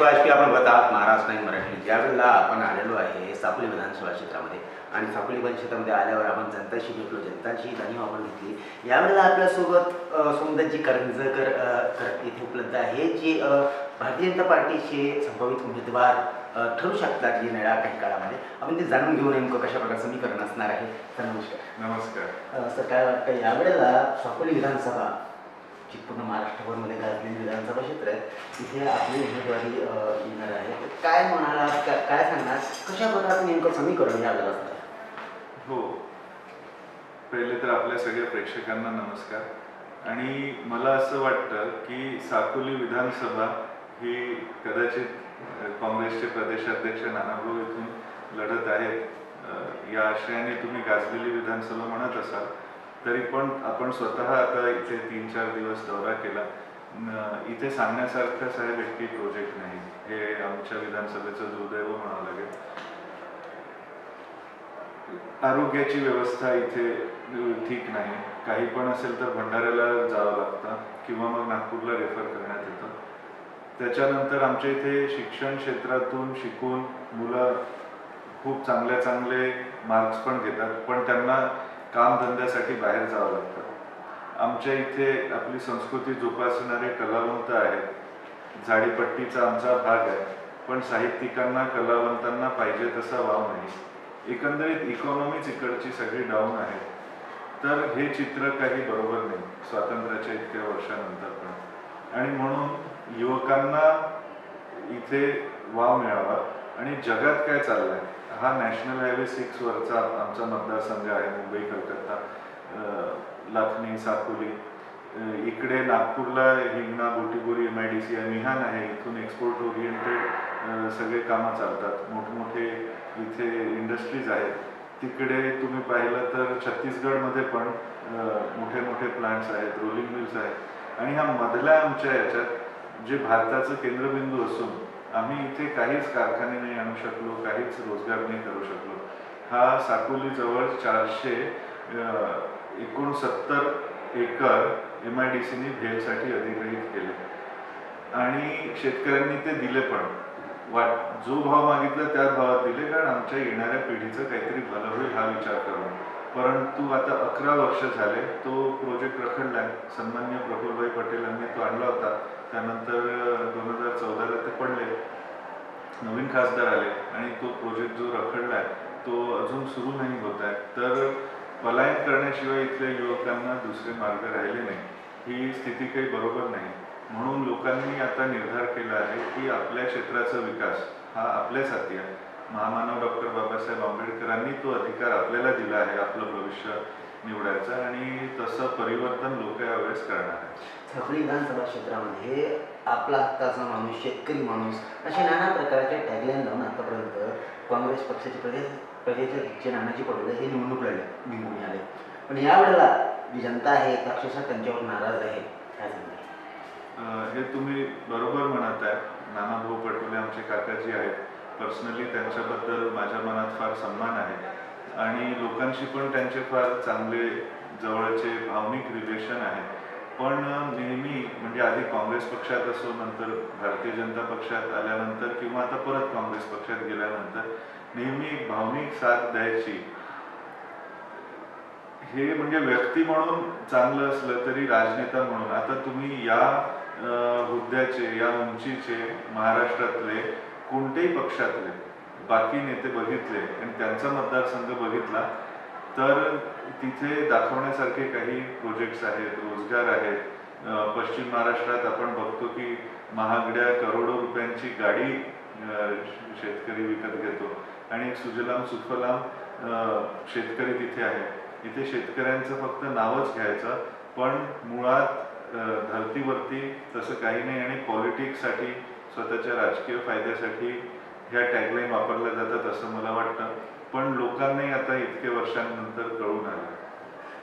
वाजपेयी आपण बघत आहात महाराष्ट्र नाही मराठी. ज्यावेळेला आपण आलेलो आहे साकोली विधानसभा क्षेत्रामध्ये आणि विधान क्षेत्रामध्ये आल्यावर आपण जनताशी भेटलो जनताची जाणीव आपण घेतली. यावेळेला आपल्यासोबत अ, सोमदत्तजी करंजकर इथे उपलब्ध आहे जे भारतीय जनता पार्टीचे संभावित उमेदवार ठरू शकतात येणाऱ्या काही काळामध्ये. आपण ते जाणून घेऊ नेमकं कशा प्रकारचं समीकरण असणार आहे. तर नमस्कार. नमस्कार. सर काय वाटतं? यावेळेला साकोली विधानसभा जी पूर्ण महाराष्ट्रभरमध्ये गाजलेली विधानसभा क्षेत्र आहे तिथे आपली उमेदवारी येणार आहे तर काय म्हणाला काय काय सांगणार? कशा प्रकारचं नेमकं समीकरण या असणार हो. पहिले तर आपल्या सगळ्या प्रेक्षकांना नमस्कार. आणि मला असं वाटतं की साकोली विधानसभा ही कदाचित काँग्रेसचे प्रदेशाध्यक्ष नानाभाऊ इथून लढत आहेत. या आशयाने तुम्ही गाजलेली विधानसभा म्हणत असाल. तरी पण आपण स्वतः आता इथे तीन चार दिवस दौरा केला. इथे सांगण्यासारखं साहेब एकही प्रोजेक्ट नाही. हे आमच्या विधानसभेचं दुर्दैव म्हणावं लागेल. आरोग्याची व्यवस्था इथे ठीक नाही. काही पण असेल तर भंडाऱ्याला जावं लागतं किंवा मग नागपूरला रेफर करण्यात येतं. त्याच्यानंतर आमच्या इथे शिक्षण क्षेत्रातून शिकून मुलं खूप चांगले चांगले मार्क्स पण घेतात. पण त्यांना कामधंद्यासाठी बाहेर जावं लागतं. आमच्या इथे आपली संस्कृती जोपासणारे कलावंत आहेत. झाडीपट्टीचा आमचा भाग आहे. पण साहित्यिकांना कलावंतांना पाहिजे तसा वाव नाही. एकंदरीत इकॉनॉमीच इकडची सगळी डाऊन आहे. तर हे चित्र काही बरोबर नाही स्वातंत्र्याच्या इतक्या वर्षानंतर पण. आणि म्हणून युवकांना इथे वाव मिळावा. आणि जगात काय चाललंय? हा नॅशनल हायवे सिक्सवरचा आमचा मतदारसंघ आहे मुंबई कलकत्ता लाखणी लाखनी साकोली इकडे नागपूरला Hingna Butibori M I D C आहे मिहान आहे इथून एक्सपोर्ट ओरिएंटेड सगळे कामं चालतात. मोठमोठे इथे इंडस्ट्रीज आहेत. तिकडे तुम्ही पाहिलं तर छत्तीसगडमध्ये पण मोठे मोठे प्लांट्स आहेत रोलिंग मिल्स आहेत. आणि ह्या मधल्या आमच्या याच्यात जे भारताचं केंद्रबिंदू असून आम्ही इथे काहीच कारखाने नाही आणू शकलो काहीच रोजगार नाही करू शकलो. हा साकोलीजवळ चारशे एकोणसत्तर एकर एम आय डी सीने भेलसाठी अधिग्रहित केले. आणि शेतकऱ्यांनी ते दिले पण. वाट जो भाव मागितला त्या भावात दिले कारण आमच्या येणाऱ्या पिढीचं काहीतरी भलं होईल हा विचार करून. परंतु आता अकरा वर्ष झाले तो प्रोजेक्ट रखडला आहे. सन्मान्य प्रफुलभाई पटेलांनी तो आणला होता. त्यानंतर दोन हजार चौदाला ते पडले. नवीन खासदार आले आणि तो प्रोजेक्ट जो रखडलाय तो अजून सुरू नाही होत आहे. तर पलायन करण्याशिवाय इथल्या युवकांना दुसरे मार्ग राहिले नाही. ही स्थिती काही बरोबर नाही. म्हणून लोकांनी आता निर्धार केला आहे की आपल्या क्षेत्राचा विकास हा आपल्याच हाती आहे. महामानव डॉक्टर बाबासाहेब आंबेडकरांनी तो अधिकार आपल्याला दिला आहे आपलं भविष्य निवडायचा आणि तसं परिवर्तन लोक यावेळेस करणार आहेत. साकोली विधानसभा क्षेत्रामध्ये आपला हक्काचा माणूस शेतकरी माणूस असे नाना प्रकारचे टॅगलाईन लावून आतापर्यंत काँग्रेस पक्षाचे प्रदेश प्रदेशाध्यक्ष नानाजी पटोले हे निवडणूक लढले निवडून आले. पण यावेळेला जी जनता आहे अक्षरशः त्यांच्यावर नाराज आहे काय हे तुम्ही बरोबर म्हणत आहे नानाभाऊ पटोले आमचे काकाजी आहेत. पर्सनली त्यांच्याबद्दल माझ्या मनात फार सन्मान आहे. आणि लोकांशी पण त्यांचे फार चांगले जवळचे भावनिक रिलेशन आहे. पण नेहमी म्हणजे आधी काँग्रेस पक्षात असो नंतर भारतीय जनता पक्षात आल्यानंतर किंवा आता परत काँग्रेस पक्षात गेल्यानंतर नेहमी एक भावनिक साथ द्यायची. हे म्हणजे व्यक्ती म्हणून चांगलं असलं तरी राजनेता म्हणून. आता तुम्ही या हुद्द्याचे या उंचीचे महाराष्ट्रातले कोणत्याही पक्षातले बाकी नेते बघितले आणि त्यांचा मतदारसंघ बघितला तर तिथे दाखवण्यासारखे काही प्रोजेक्ट्स आहेत रोजगार आहेत. पश्चिम महाराष्ट्रात आपण बघतो की महागड्या करोडो रुपयांची गाडी शेतकरी विकत घेतो. आणि एक सुजलाम सुफलाम शेतकरी तिथे आहे. इथे शेतकऱ्यांचं फक्त नावच घ्यायचं पण मुळात धरतीवरती धर्तीवरती तसं काही नाही आणि पॉलिटिक्ससाठी स्वतःच्या राजकीय फायद्यासाठी ह्या टॅगलाईन वापरल्या जातात असं मला वाटतं. पण लोकांनाही आता इतके वर्षांनंतर कळून आलं.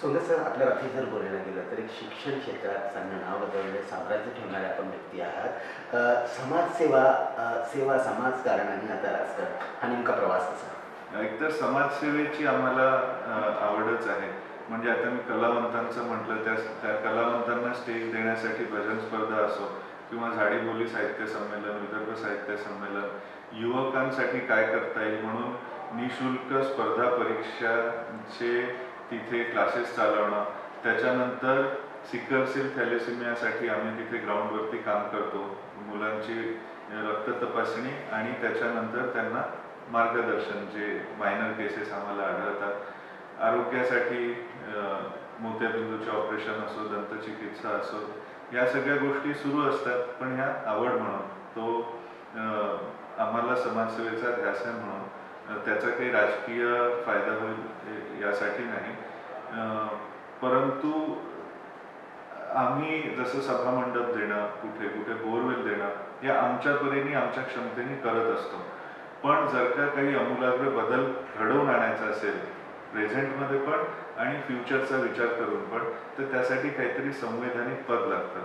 सोबत सर आपल्या बाबतीत जर बोलायला गेलं तर एक शिक्षण क्षेत्रात चांगलं नाव बदलले साम्राज्य ठेवणारे आपण व्यक्ती आहात. समाजसेवा सेवा समाजकारण आणि आता राजकारण हा नेमका प्रवास असा एकतर समाजसेवेची आम्हाला आवडच आहे. म्हणजे आता मी कलावंतांचं म्हटलं त्या त्या कलावंतांना स्टेज देण्यासाठी भजन स्पर्धा असो किंवा झाडीबोली साहित्य संमेलन विदर्भ साहित्य संमेलन युवकांसाठी काय करता येईल म्हणून निशुल्क स्पर्धा परीक्षाचे तिथे क्लासेस चालवणं. त्याच्यानंतर सिकलसेल थॅलेसिमियासाठी आम्ही तिथे ग्राउंडवरती काम करतो. मुलांची रक्त तपासणी आणि त्याच्यानंतर त्यांना मार्गदर्शन जे मायनर केसेस आम्हाला आढळतात. आरोग्यासाठी मोत्याबिंदूचे ऑपरेशन असो दंतचिकित्सा असो या सगळ्या गोष्टी सुरू असतात पण ह्या आवड म्हणून तो आम्हाला समाजसेवेचा ध्यास आहे म्हणून त्याचा काही राजकीय फायदा होईल यासाठी नाही. परंतु आम्ही जसं सभामंडप देणं कुठे कुठे बोरवेल देणं हे आमच्या परीने आमच्या क्षमतेने करत असतो. पण जर का काही अमूलाग्र बदल घडवून आणायचा असेल प्रेझेंटमध्ये पण आणि फ्युचरचा विचार करून पण तर त्यासाठी काहीतरी संवैधानिक पद लागतं.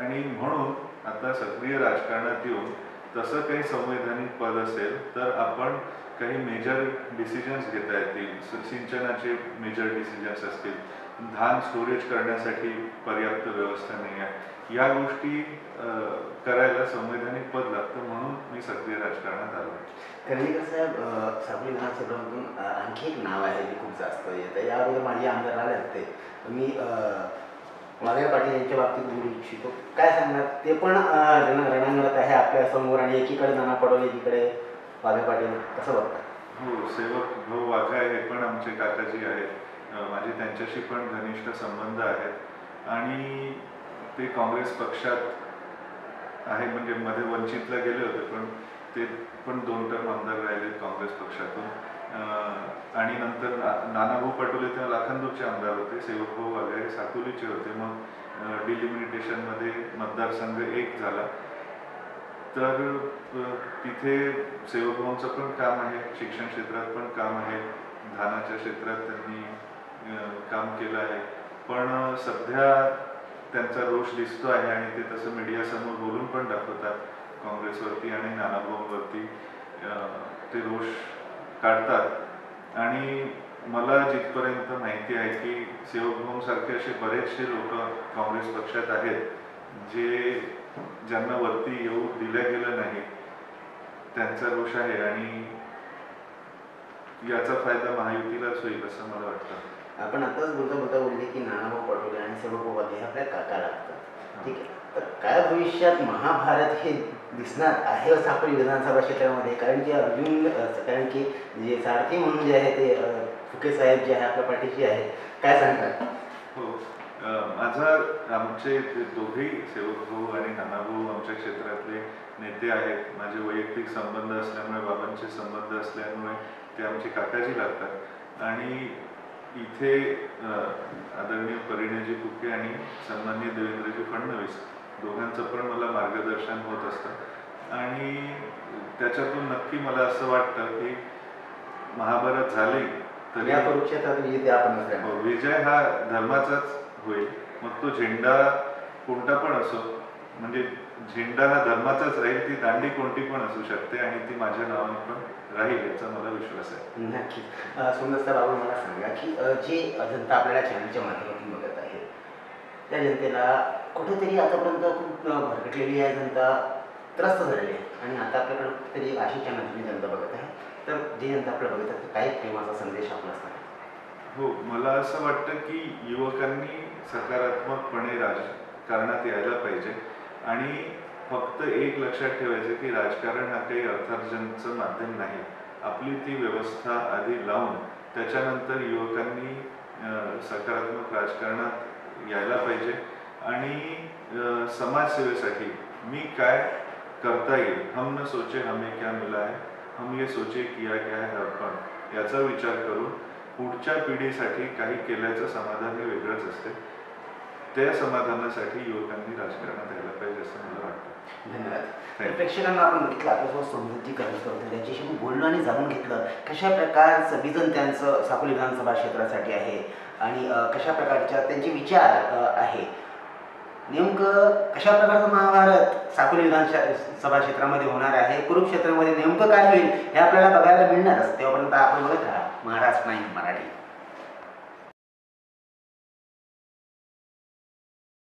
आणि म्हणून आता सक्रिय राजकारणात येऊन तसं काही संवैधानिक पद असेल तर आपण काही मेजर डिसिजन्स घेता येतील. सिंचनाचे मेजर डिसिजन्स असतील. धान स्टोरेज करण्यासाठी पर्याप्त व्यवस्था नाही आहे या गोष्टी करायला संवैधानिक पद लागतं म्हणून मी सक्रिय राजकारणात आलो. कर्णिकर साहेब अ, साबली विधानसभेमधून आणखी एक नाव आहे जे खूप जास्त येत. या अगोदर माझे आमदार आले होते. मी माधव पाटील यांच्या बाबतीत बोलू इच्छितो. काय सांगणार? ते पण रण रणांगणात आहे आपल्यासमोर आणि एकीकडे नाना पडवले एकीकडे. वाघ्या पाटील कसं बघतात हो सेवक भाऊ वाघा हे पण आमचे काकाजी आहेत. माझे त्यांच्याशी पण घनिष्ठ संबंध आहेत. आणि ते काँग्रेस पक्षात आहे म्हणजे मध्ये वंचितला गेले होते पण ते पण दोन टर्म आमदार राहिले काँग्रेस पक्षातून. अं, आणि नंतर नानाभाऊ पटोले ते लाखांदूरचे आमदार होते सेवक भाऊ वाघा हे साकोलीचे होते. मग डिलिमिटेशनमध्ये मतदारसंघ एक झाला. तर तिथे सेवकभाऊंचं पण काम आहे शिक्षण क्षेत्रात पण काम आहे धानाच्या क्षेत्रात त्यांनी काम केलं आहे. पण सध्या त्यांचा रोष दिसतो आहे आणि ते तसं मीडियासमोर बोलून पण दाखवतात काँग्रेसवरती आणि नानाभाऊंवरती ते रोष काढतात. आणि मला जिथपर्यंत माहिती आहे की सेवकभाऊंसारखे असे बरेचसे लोक काँग्रेस पक्षात आहेत जे ज्यांना वरती येऊ दिलं गेलं नाही त्यांचा रोष आहे आणि याचा फायदा महायुतीलाच होईल असं मला वाटतं. आपण आताच बोलता बोलता बोलले की नानाभाऊ पटोले आणि वाघे हे आपल्या काका लागतात. ठीक आहे. तर काय भविष्यात महाभारत हे दिसणार आहे सापडी विधानसभा क्षेत्रामध्ये? कारण की अर्जुन कारण की जे सारथी म्हणून जे आहे ते फुके साहेब जे आहे आपल्या पाठीशी आहेत. काय सांगतात? हो. माझा आमचे दोघेही सेवक भाऊ आणि नानाभाऊ आमच्या क्षेत्रातले नेते आहेत. माझे वैयक्तिक संबंध असल्यामुळे बाबांचे संबंध असल्यामुळे ते आमचे काकाजी लागतात. आणि इथे आदरणीय परिणयजी फुके आणि सन्माननीय देवेंद्रजी फडणवीस दोघांचं पण मला मार्गदर्शन होत असतं. आणि त्याच्यातून नक्की मला असं वाटतं की महाभारत झाले तरी या आपण हो, विजय हा धर्माचाच होईल. मग तो झेंडा कोणता पण असो म्हणजे झेंडा हा धर्माचाच राहील ती दांडी कोणती पण असू शकते आणि ती माझ्या नावाने पण राहील याचा मला विश्वास आहे. नक्कीच. अ, सुंदर सर मला सांगा की जी जनता आपल्याला चॅनलच्या माध्यमातून बघत आहे त्या जनतेला कुठेतरी आतापर्यंत खूप भरकटलेली आहे जनता त्रस्त झालेली आहे. आणि आता आपल्याकडे कुठेतरी अशी चॅनलची जनता बघत आहे. तर जी जनता आपल्याला बघत आहे काही प्रेमाचा संदेश आपला असणार हो मला असं वाटतं की युवकांनी सकारात्मकपणे राजकारणात यायला पाहिजे. आणि फक्त एक लक्षात ठेवायचं की राजकारण हा काही अर्थार्जनचं माध्यम नाही. आपली ती व्यवस्था आधी लावून त्याच्यानंतर युवकांनी सकारात्मक राजकारणात यायला पाहिजे. आणि समाजसेवेसाठी मी काय करता येईल? हम न सोचे हमें क्या मिला है हम ये सोचे किया क्या है अर्पण? याचा विचार करून पुढच्या पिढीसाठी काही केल्याचं समाधान हे वेगळंच असते. त्या समाधानासाठी युवकांनी राजकारणात यायला पाहिजे असं मला वाटतं. धन्यवाद. प्रेक्षकांना आपण बघितलं आपल्यासोबत समृद्धीकरण करतो त्यांच्याशी मी बोललो आणि जाणून घेतलं कशा प्रकारचं विजन त्यांचं साकोली विधानसभा क्षेत्रासाठी आहे आणि कशा प्रकारच्या त्यांचे विचार आहे. नेमकं कशा प्रकारचं महाभारत साकोली विधानसभा क्षेत्रामध्ये होणार आहे कुरुक्षेत्रामध्ये नेमकं काय होईल हे आपल्याला बघायला मिळणारच. तेव्हापर्यंत आपण बघत राहा महाराष्ट्र नाईक मराठी.